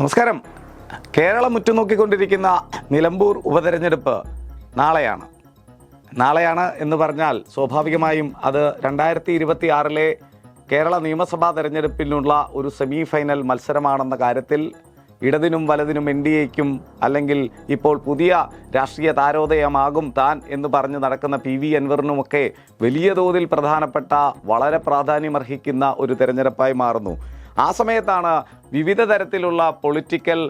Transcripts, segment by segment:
നമസ്കാരം. കേരളം ഉറ്റുനോക്കിക്കൊണ്ടിരിക്കുന്ന നിലമ്പൂർ ഉപതെരഞ്ഞെടുപ്പ് നാളെയാണ്. നാളെയാണ് എന്ന് പറഞ്ഞാൽ സ്വാഭാവികമായും അത് രണ്ടായിരത്തി ഇരുപത്തി ആറിലെ കേരള നിയമസഭാ തെരഞ്ഞെടുപ്പിനുള്ള ഒരു സെമി ഫൈനൽ മത്സരമാണെന്ന കാര്യത്തിൽ ഇടതിനും വലതിനും എൻ ഡി എക്കും അല്ലെങ്കിൽ ഇപ്പോൾ പുതിയ രാഷ്ട്രീയ താരോദയമാകും താൻ എന്ന് പറഞ്ഞ് നടക്കുന്ന പി വി അൻവറിനുമൊക്കെ വലിയ തോതിൽ പ്രധാനപ്പെട്ട വളരെ പ്രാധാന്യമർഹിക്കുന്ന ഒരു തെരഞ്ഞെടുപ്പായി മാറുന്നു. ആ സമയത്താണ് വിവിധ തരത്തിലുള്ള പൊളിറ്റിക്കൽ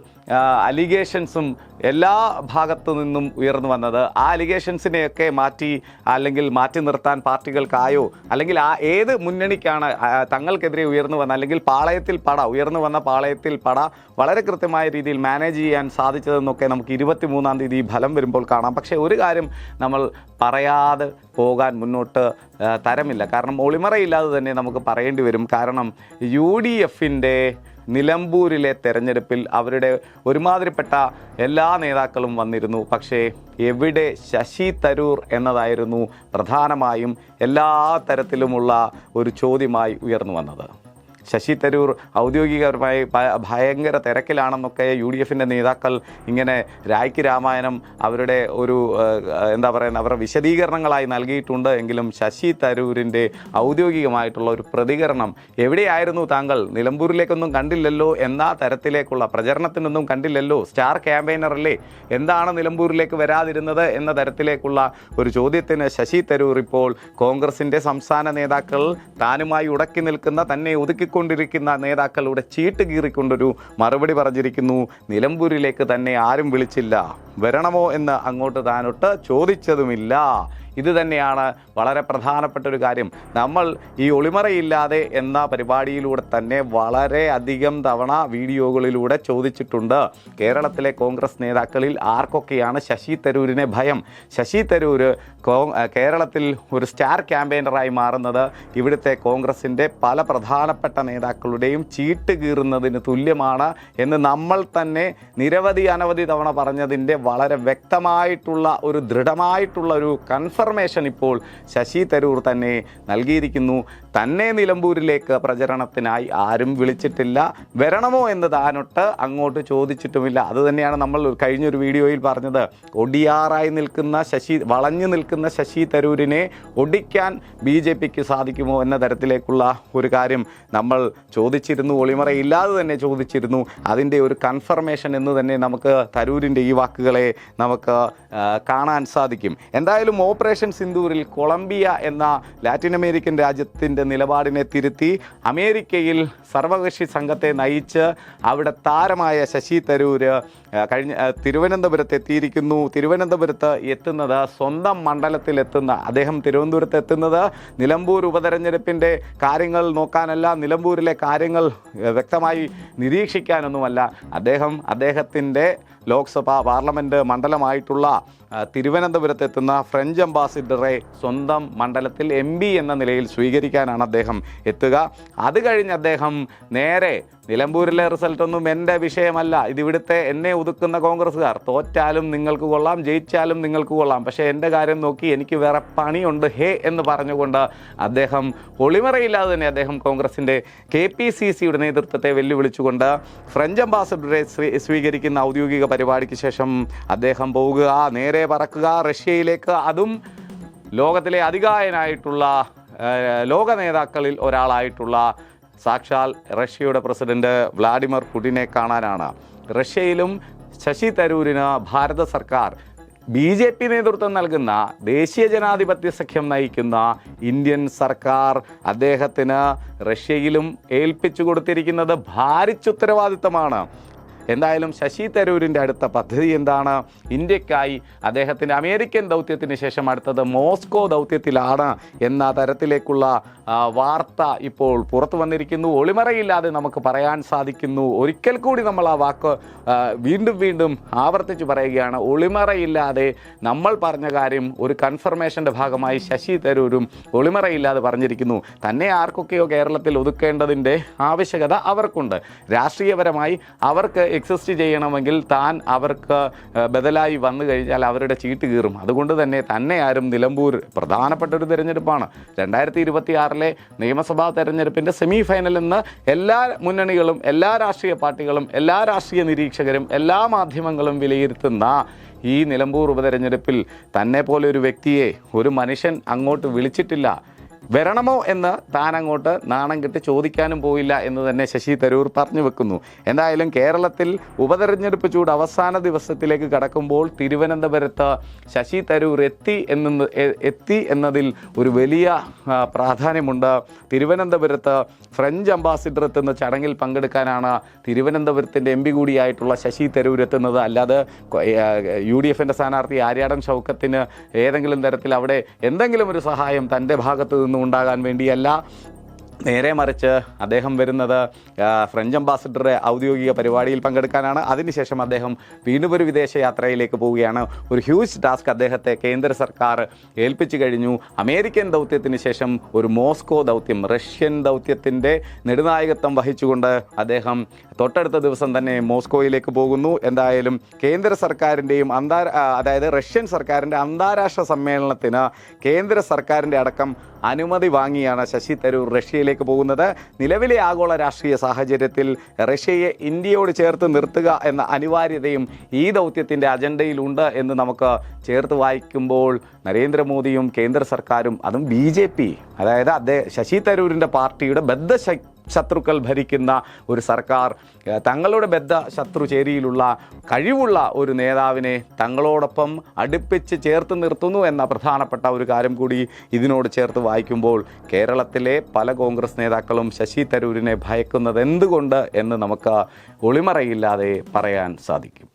അലിഗേഷൻസും എല്ലാ ഭാഗത്തു നിന്നും ഉയർന്നു വന്നത്. ആ അലിഗേഷൻസിനെയൊക്കെ മാറ്റി അല്ലെങ്കിൽ മാറ്റി നിർത്താൻ പാർട്ടികൾക്കായോ അല്ലെങ്കിൽ ആ ഏത് മുന്നണിക്കാണ് തങ്ങൾക്കെതിരെ ഉയർന്നു വന്ന അല്ലെങ്കിൽ പാളയത്തിൽ പട ഉയർന്നു വന്ന പാളയത്തിൽ പട വളരെ കൃത്യമായ രീതിയിൽ മാനേജ് ചെയ്യാൻ സാധിച്ചതെന്നൊക്കെ നമുക്ക് ഇരുപത്തി മൂന്നാം തീയതി ഫലം വരുമ്പോൾ കാണാം. പക്ഷേ ഒരു കാര്യം നമ്മൾ പറയാതെ പോകാൻ മുന്നോട്ട് തരമില്ല. കാരണം ഒളിമറയില്ലാതെ തന്നെ നമുക്ക് പറയേണ്ടി വരും. കാരണം യു ഡി എഫിന്റെ നിലമ്പൂരിലെ തെരഞ്ഞെടുപ്പിൽ അവരുടെ ഒരുമാതിരിപ്പെട്ട എല്ലാ നേതാക്കളും വന്നിരുന്നു. പക്ഷേ എവിടെ ശശി തരൂർ എന്നതായിരുന്നു പ്രധാനമായും എല്ലാ തരത്തിലുമുള്ള ഒരു ചോദ്യമായി ഉയർന്നു വന്നത്. ശശി തരൂർ ഔദ്യോഗികപരമായി ഭയങ്കര തിരക്കിലാണെന്നൊക്കെ യു ഡി എഫിന്റെ നേതാക്കൾ ഇങ്ങനെ രായ്ക്ക് രാമായണം അവരുടെ ഒരു എന്താ പറയുക അവരുടെ വിശദീകരണങ്ങളായി നൽകിയിട്ടുണ്ട് എങ്കിലും ശശി തരൂരിന്റെ ഔദ്യോഗികമായിട്ടുള്ള ഒരു പ്രതികരണം എവിടെയായിരുന്നു താങ്കൾ? നിലമ്പൂരിലേക്കൊന്നും കണ്ടില്ലല്ലോ? എന്ന തരത്തിലേക്കുള്ള പ്രചരണത്തിനൊന്നും കണ്ടില്ലല്ലോ? സ്റ്റാർ ക്യാമ്പയിനർ അല്ലേ എന്താണ് നിലമ്പൂരിലേക്ക് വരാതിരുന്നത് എന്ന തരത്തിലേക്കുള്ള ഒരു ചോദ്യത്തിന് ശശി തരൂർ ഇപ്പോൾ കോൺഗ്രസിന്റെ സംസ്ഥാന നേതാക്കൾ താനുമായി ഉടക്കി നിൽക്കുന്ന തന്നെ ഒതുക്കിക്കൊണ്ടിരിക്കുന്ന നേതാക്കളുടെ ചീട്ട് കീറിക്കൊണ്ടൊരു മറുപടി പറഞ്ഞിരിക്കുന്നു. നിലമ്പൂരിലേക്ക് തന്നെ ആരും വിളിച്ചില്ല. വരണമോ എന്ന് അങ്ങോട്ട് താനൊട്ട് ചോദിച്ചതുമില്ല. ഇത് തന്നെയാണ് വളരെ പ്രധാനപ്പെട്ട ഒരു കാര്യം. നമ്മൾ ഈ ഒളിമറയില്ലാതെ എന്ന പരിപാടിയിലൂടെ തന്നെ വളരെ അധികം തവണ വീഡിയോകളിലൂടെ ചോദിച്ചിട്ടുണ്ട്. കേരളത്തിലെ കോൺഗ്രസ് നേതാക്കളിൽ ആർക്കൊക്കെയാണ് ശശി തരൂരിനെ ഭയം? ശശി തരൂർ കേരളത്തിൽ ഒരു സ്റ്റാർ ക്യാമ്പയിനറായി മാറുന്നത് ഇവിടുത്തെ കോൺഗ്രസിന്റെ പല പ്രധാനപ്പെട്ട നേതാക്കളുടെയും ചീട്ട് കീറുന്നതിന് തുല്യമാണ് എന്ന് നമ്മൾ തന്നെ നിരവധി അനവധി തവണ പറഞ്ഞതിന്റെ വളരെ വ്യക്തമായിട്ടുള്ള ഒരു ദൃഢമായിട്ടുള്ള ഒരു കൺഫർമേഷൻ ഇപ്പോൾ ശശി തരൂർ തന്നെ നൽകിയിരിക്കുന്നു. തന്നെ നിലമ്പൂരിലേക്ക് പ്രചരണത്തിനായി ആരും വിളിച്ചിട്ടില്ല. വരണമോ എന്ന് താനൊട്ട് അങ്ങോട്ട് ചോദിച്ചിട്ടുമില്ല. അത് തന്നെയാണ് നമ്മൾ കഴിഞ്ഞൊരു വീഡിയോയിൽ പറഞ്ഞത്. ഒടിയാറായി നിൽക്കുന്ന ശശി വളഞ്ഞു നിൽക്കുന്ന ശശി തരൂരിനെ ഒടിക്കാൻ ബി ജെ പിക്ക് സാധിക്കുമോ എന്ന തരത്തിലേക്കുള്ള ഒരു കാര്യം നമ്മൾ ചോദിച്ചിരുന്നു. ഒളിമറയില്ലാതെ തന്നെ ചോദിച്ചിരുന്നു. അതിന്റെ ഒരു കൺഫർമേഷൻ എന്ന് തന്നെ നമുക്ക് തരൂരിന്റെ ഈ വാക്കുകളെ നമുക്ക് കാണാൻ സാധിക്കും. എന്തായാലും ഓപ്പറേഷൻ സിന്ദൂരിൽ കൊളംബിയ എന്ന ലാറ്റിൻ അമേരിക്കൻ രാജ്യത്തിന്റെ നിലപാടിനെ തിരുത്തി അമേരിക്കയിൽ സർവകക്ഷി സംഘത്തെ നയിച്ച് അവിടെ താരമായ ശശി തരൂര് കഴിഞ്ഞ തിരുവനന്തപുരത്ത് എത്തിയിരിക്കുന്നു. തിരുവനന്തപുരത്ത് എത്തുന്നത് സ്വന്തം മണ്ഡലത്തിലെത്തുന്ന അദ്ദേഹം തിരുവനന്തപുരത്ത് എത്തുന്നത് നിലമ്പൂർ ഉപതെരഞ്ഞെടുപ്പിന്റെ കാര്യങ്ങൾ നോക്കാനല്ല നിലമ്പൂരിലെ കാര്യങ്ങൾ വ്യക്തമായി നിരീക്ഷിക്കാനൊന്നുമല്ല. അദ്ദേഹം അദ്ദേഹത്തിന്റെ ലോക്സഭ പാർലമെന്റ് മണ്ഡലമായിട്ടുള്ള തിരുവനന്തപുരത്തെത്തുന്ന ഫ്രഞ്ച് അംബാസിഡറെ സ്വന്തം മണ്ഡലത്തിൽ എം എന്ന നിലയിൽ സ്വീകരിക്കാനാണ് അദ്ദേഹം എത്തുക. അത് കഴിഞ്ഞ് അദ്ദേഹം നേരെ നിലമ്പൂരിലെ റിസൾട്ടൊന്നും എന്റെ വിഷയമല്ല. ഇതിവിടുത്തെ എന്നെ ഒതുക്കുന്ന കോൺഗ്രസ്സുകാർ തോറ്റാലും നിങ്ങൾക്ക് കൊള്ളാം ജയിച്ചാലും നിങ്ങൾക്ക് കൊള്ളാം. പക്ഷേ എന്റെ കാര്യം നോക്കി എനിക്ക് വേറെ പണിയുണ്ട്. ഹേ എന്ന് പറഞ്ഞുകൊണ്ട് അദ്ദേഹം ഒളിമറയില്ലാതെ തന്നെ അദ്ദേഹം കോൺഗ്രസിന്റെ കെ പി സി സിയുടെ നേതൃത്വത്തെ വെല്ലുവിളിച്ചുകൊണ്ട് ഫ്രഞ്ച് അംബാസഡറെ സ്വീ- സ്വീകരിക്കുന്ന ഔദ്യോഗിക പരിപാടിക്ക് ശേഷം അദ്ദേഹം പോവുക നേരെ പറക്കുക റഷ്യയിലേക്ക്. അതും ലോകത്തിലെ അധികായനായിട്ടുള്ള ലോക നേതാക്കളിൽ ഒരാളായിട്ടുള്ള സാക്ഷാൽ റഷ്യയുടെ പ്രസിഡന്റ് വ്ളാഡിമിർ പുടിനെ കാണാനാണ്. റഷ്യയിലും ശശി തരൂരിന് ഭാരത സർക്കാർ ബി ജെ പി നേതൃത്വം നൽകുന്ന ദേശീയ ജനാധിപത്യ സഖ്യം നയിക്കുന്ന ഇന്ത്യൻ സർക്കാർ അദ്ദേഹത്തിന് റഷ്യയിലും ഏൽപ്പിച്ചു കൊടുത്തിരിക്കുന്നത് ഭാരിച്ചുത്തരവാദിത്തമാണ് എന്തായാലും ശശി തരൂരിന്റെ അടുത്ത പദ്ധതി എന്താണ്? ഇന്ത്യക്കായി അദ്ദേഹത്തിന്റെ അമേരിക്കൻ ദൗത്യത്തിന് ശേഷം അടുത്തത് മോസ്കോ ദൗത്യത്തിലാണ് എന്ന തരത്തിലേക്കുള്ള വാർത്ത ഇപ്പോൾ പുറത്തു വന്നിരിക്കുന്നു. ഒളിമറയില്ലാതെ നമുക്ക് പറയാൻ സാധിക്കുന്നു. ഒരിക്കൽ കൂടി നമ്മൾ ആ വാക്ക് വീണ്ടും വീണ്ടും ആവർത്തിച്ച് പറയുകയാണ്. ഒളിമറയില്ലാതെ നമ്മൾ പറഞ്ഞ കാര്യം ഒരു കൺഫർമേഷന്റെ ഭാഗമായി ശശി തരൂരും ഒളിമറയില്ലാതെ പറഞ്ഞിരിക്കുന്നു. തന്നെ ആർക്കൊക്കെയോ കേരളത്തിൽ ഒതുക്കേണ്ടതിന്റെ ആവശ്യകത അവർക്കുണ്ട്. രാഷ്ട്രീയപരമായി അവർക്ക് എക്സിസ്റ്റ് ചെയ്യണമെങ്കിൽ താൻ അവർക്ക് ബദലായി വന്നു കഴിഞ്ഞാൽ അവരുടെ ചീട്ട് കീറും. അതുകൊണ്ട് തന്നെ തന്നെ ആരും നിലമ്പൂർ പ്രധാനപ്പെട്ട ഒരു തിരഞ്ഞെടുപ്പാണ്. രണ്ടായിരത്തി ഇരുപത്തി ആറിലെ നിയമസഭാ തെരഞ്ഞെടുപ്പിന്റെ സെമി ഫൈനൽ എന്ന് എല്ലാ മുന്നണികളും എല്ലാ രാഷ്ട്രീയ പാർട്ടികളും എല്ലാ രാഷ്ട്രീയ നിരീക്ഷകരും എല്ലാ മാധ്യമങ്ങളും വിലയിരുത്തുന്ന ഈ നിലമ്പൂർ ഉപതെരഞ്ഞെടുപ്പിൽ തന്നെ പോലെ ഒരു വ്യക്തിയെ ഒരു മനുഷ്യൻ അങ്ങോട്ട് വിളിച്ചിട്ടില്ല. വരണമോ എന്ന് താൻ അങ്ങോട്ട് നാണം കെട്ട് ചോദിക്കാനും പോയില്ല എന്ന് തന്നെ ശശി തരൂർ പറഞ്ഞു വെക്കുന്നു. എന്തായാലും കേരളത്തിൽ ഉപതെരഞ്ഞെടുപ്പ് ചൂട് അവസാന ദിവസത്തിലേക്ക് കടക്കുമ്പോൾ തിരുവനന്തപുരത്ത് ശശി തരൂർ എത്തി എന്ന എത്തി എന്നതിൽ ഒരു വലിയ പ്രാധാന്യമുണ്ട്. തിരുവനന്തപുരത്ത് ഫ്രഞ്ച് അംബാസിഡർ എത്തുന്ന ചടങ്ങിൽ പങ്കെടുക്കാനാണ് തിരുവനന്തപുരത്തിന്റെ എം പി കൂടിയായിട്ടുള്ള ശശി തരൂർ എത്തുന്നത്. അല്ലാതെ യു ഡി എഫിന്റെ സ്ഥാനാർത്ഥി ആര്യാടൻ ഏതെങ്കിലും തരത്തിൽ അവിടെ എന്തെങ്കിലും ഒരു സഹായം തന്റെ ഭാഗത്തു നിന്നും ഉണ്ടാകാൻ വേണ്ടിയല്ല. നേരെ മറിച്ച് അദ്ദേഹം വരുന്നത് ഫ്രഞ്ച് അംബാസിഡറുടെ ഔദ്യോഗിക പരിപാടിയിൽ പങ്കെടുക്കാനാണ്. അതിനുശേഷം അദ്ദേഹം വീണ്ടും ഒരു വിദേശ യാത്രയിലേക്ക് പോവുകയാണ്. ഒരു ഹ്യൂജ് ടാസ്ക് അദ്ദേഹത്തെ കേന്ദ്ര സർക്കാർ ഏൽപ്പിച്ചു കഴിഞ്ഞു. അമേരിക്കൻ ദൗത്യത്തിന് ശേഷം ഒരു മോസ്കോ ദൗത്യം റഷ്യൻ ദൗത്യത്തിന്റെ നെടുനായകത്വം വഹിച്ചുകൊണ്ട് അദ്ദേഹം തൊട്ടടുത്ത ദിവസം തന്നെ മോസ്കോയിലേക്ക് പോകുന്നു. എന്തായാലും കേന്ദ്ര സർക്കാരിന്റെയും അന്താ അതായത് റഷ്യൻ സർക്കാരിന്റെ അന്താരാഷ്ട്ര സമ്മേളനത്തിന് കേന്ദ്ര സർക്കാരിന്റെ അടക്കം അനുമതി വാങ്ങിയാണ് ശശി തരൂർ റഷ്യയിലേക്ക് പോകുന്നത്. നിലവിലെ ആഗോള രാഷ്ട്രീയ സാഹചര്യത്തിൽ റഷ്യയെ ഇന്ത്യയോട് ചേർത്ത് നിർത്തുക എന്ന അനിവാര്യതയും ഈ ദൗത്യത്തിന്റെ അജണ്ടയിലുണ്ട് എന്ന് നമുക്ക് ചേർത്ത് വായിക്കുമ്പോൾ നരേന്ദ്രമോദിയും കേന്ദ്ര സർക്കാരും അതും ബി ജെ പി അതായത് അദ്ദേഹം ശശി തരൂരിന്റെ പാർട്ടിയുടെ ബദ്ധ ശത്രുക്കൾ ഭരിക്കുന്ന ഒരു സർക്കാർ തങ്ങളുടെ ബദ്ധ ശത്രു ചേരിയിലുള്ള കഴിവുള്ള ഒരു നേതാവിനെ തങ്ങളോടൊപ്പം അടുപ്പിച്ച് ചേർത്ത് നിർത്തുന്നു എന്ന പ്രധാനപ്പെട്ട ഒരു കാര്യം കൂടി ഇതിനോട് ചേർത്ത് വായിക്കുമ്പോൾ കേരളത്തിലെ പല കോൺഗ്രസ് നേതാക്കളും ശശി തരൂരിനെ ഭയക്കുന്നത് എന്തുകൊണ്ട് എന്ന് നമുക്ക് ഒളിമറയില്ലാതെ പറയാൻ സാധിക്കും.